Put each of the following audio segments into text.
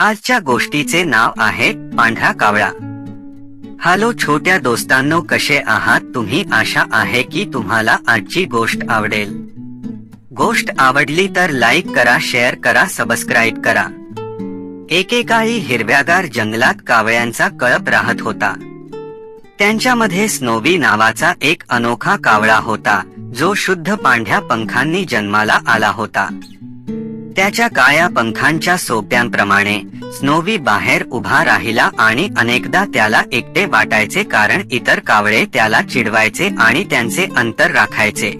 आजच्या गोष्टीचे नाव आहे पांढरा कावळा. हॅलो छोट्या दोस्तांनो कसे आहात? तुम्ही आशा आहे की तुम्हाला आजची गोष्ट आवडेल. गोष्ट आवडली तर लाईक करा शेअर करा सबस्क्राईब करा. एकेकाळी हिरव्यागार जंगलात कावळ्यांचा कळप राहत होता. त्यांच्यामध्ये स्नोवी नावाचा एक अनोखा कावळा होता जो शुद्ध पांढऱ्या पंखांनी जन्माला आला होता. त्याच्या काळ्या पंखांच्या सोप्यांप्रमाणे स्नोवी बाहेर उभा राहिला आणि अनेकदा त्याला एकटे वाटायचे कारण इतर कावळे त्याला चिडवायचे आणि त्यांचे अंतर राखायचे.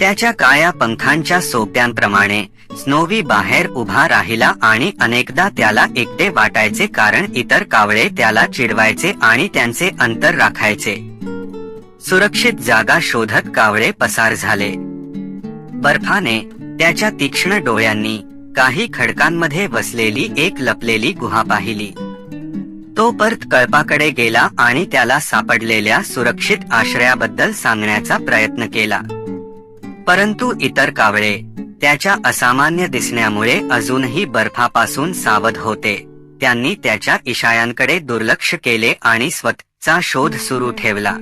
त्याच्या काळ्या पंखांच्या सोप्यांप्रमाणे स्नोवी बाहेर उभा राहिला आणि अनेकदा त्याला एकटे वाटायचे कारण इतर कावळे त्याला चिडवायचे आणि त्यांचे अंतर राखायचे. सुरक्षित जागा शोधत कावळे पसार झाले. बर्फाने त्याच्या तीक्ष्ण डोळ्यांनी काही खडकांमध्ये वसलेली एक लपलेली गुहा पाहिली. तो परत कळपाकडे गेला आणि त्याला सापडलेल्या सुरक्षित आश्रयाबद्दल सांगण्याचा प्रयत्न केला. परंतु इतर कावळे त्याच्या असामान्य दिसण्यामुळे अजूनही बर्फापासून सावध होते. त्यांनी त्याच्या इशायांकडे दुर्लक्ष केले आणि स्वतःचा शोध सुरू ठेवला.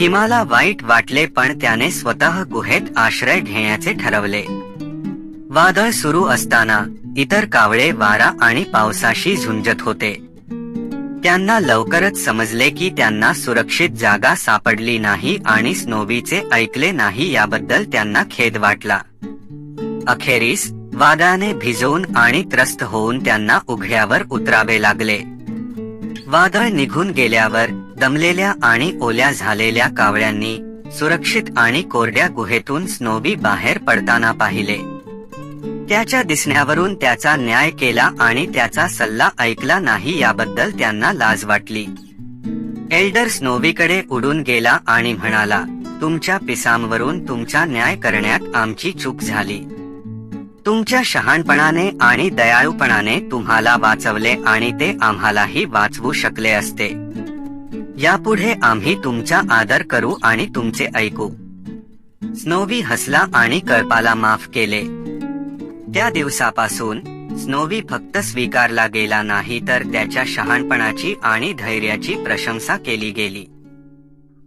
हिमाला वाईट वाटले पण त्याने स्वतः गुहेत आश्रय घेण्याचे ठरवले. वादळ सुरू असताना इतर कावळे वारा आणि पावसाशी झुंजत होते. त्यांना लवकरच समजले की त्यांना सुरक्षित जागा सापडली नाही आणि स्नोवीचे ऐकले नाही याबद्दल त्यांना खेद वाटला. अखेरीस वादळाने भिजवून आणि त्रस्त होऊन त्यांना उघड्यावर उतरावे लागले. वादळ निघून गेल्यावर दमलेल्या आणि ओल्या झालेल्या कावळ्यांनी सुरक्षित आणि कोरड्या गुहेतून स्नोबी बाहेर पडताना पाहिले. त्याच्या दिसण्यावरून त्याचा न्याय केला आणि त्याचा सल्ला ऐकला नाही याबद्दल त्यांना लाज वाटली. एल्डर स्नोबीकडे उडून गेला आणि म्हणाला तुमच्या पिसांवरून तुमचा न्याय करण्यात आमची चूक झाली. तुमच्या शहाणपणाने आणि दयाळूपणाने तुम्हाला वाचवले आणि ते आम्हालाही वाचवू शकले असते. यापुढे आम्ही तुमचा आदर करू आणि तुमचे ऐकू. स्नोवी हसला आणि कळपाला माफ केले. त्या दिवसापासून स्नोवी फक्त स्वीकारला गेला नाही तर त्याच्या शहाणपणाची आणि धैर्याची प्रशंसा केली गेली.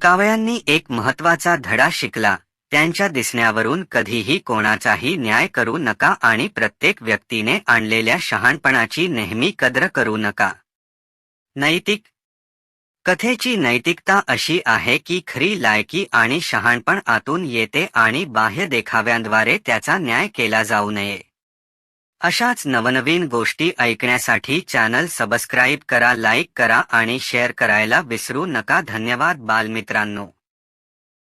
कावळ्यांनी एक महत्त्वाचा धडा शिकला त्यांच्या दिसण्यावरून कधीही कोणाचाही न्याय करू नका आणि प्रत्येक व्यक्तीने आणलेल्या शहाणपणाची नेहमी कद्र करू नका. नैतिक कथेची नैतिकता अशी आहे की खरी लायकी आणि शहाणपण आतून येते आणि बाह्य देखाव्यांद्वारे त्याचा न्याय केला जाऊ नये. अशाच नवनवीन गोष्टी ऐकण्यासाठी चॅनल सबस्क्राईब करा लाईक करा आणि शेअर करायला विसरू नका. धन्यवाद बालमित्रांनो.